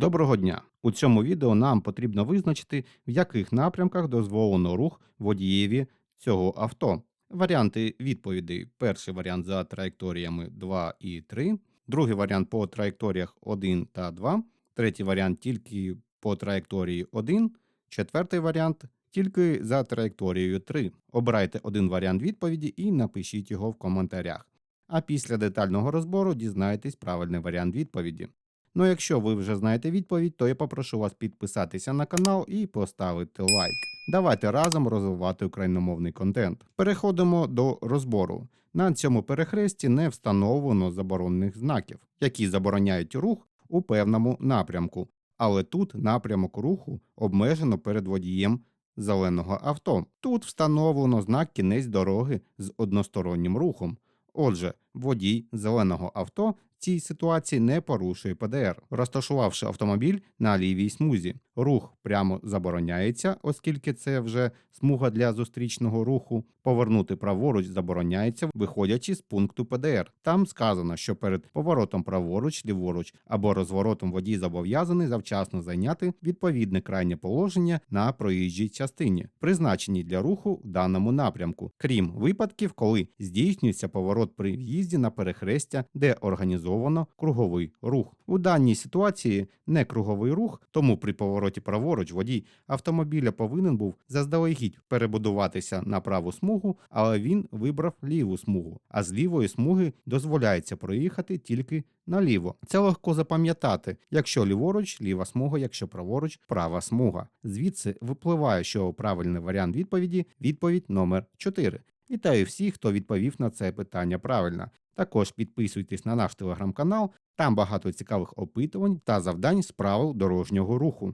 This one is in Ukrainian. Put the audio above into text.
Доброго дня! У цьому відео нам потрібно визначити, в яких напрямках дозволено рух водієві цього авто. Варіанти відповідей: перший варіант за траєкторіями 2 і 3, другий варіант по траєкторіях 1 та 2, третій варіант тільки по траєкторії 1, четвертий варіант тільки за траєкторією 3. Обирайте один варіант відповіді і напишіть його в коментарях. А після детального розбору дізнаєтесь правильний варіант відповіді. Ну, якщо ви вже знаєте відповідь, то я попрошу вас підписатися на канал і поставити лайк. Давайте разом розвивати україномовний контент. Переходимо до розбору. На цьому перехресті не встановлено заборонених знаків, які забороняють рух у певному напрямку. Але тут напрямок руху обмежено перед водієм зеленого авто. Тут встановлено знак кінець дороги з одностороннім рухом. Отже, водій зеленого авто в цій ситуації не порушує ПДР, розташувавши автомобіль на лівій смузі. Рух прямо забороняється, оскільки це вже смуга для зустрічного руху. Повернути праворуч забороняється, виходячи з пункту ПДР. Там сказано, що перед поворотом праворуч, ліворуч або розворотом водій зобов'язаний завчасно зайняти відповідне крайнє положення на проїжджій частині, призначеній для руху в даному напрямку, крім випадків, коли здійснюється поворот при в'їзді на перехрестя, де організовано круговий рух. У даній ситуації не круговий рух, тому при повороті праворуч водій автомобіля повинен був заздалегідь перебудуватися на праву смугу, але він вибрав ліву смугу, а з лівої смуги дозволяється проїхати тільки наліво. Це легко запам'ятати, якщо ліворуч ліва смуга, якщо праворуч права смуга. Звідси випливає, що правильний варіант відповіді відповідь номер 4. Вітаю всіх, хто відповів на це питання правильно. Також підписуйтесь на наш телеграм-канал, там багато цікавих опитувань та завдань з правил дорожнього руху.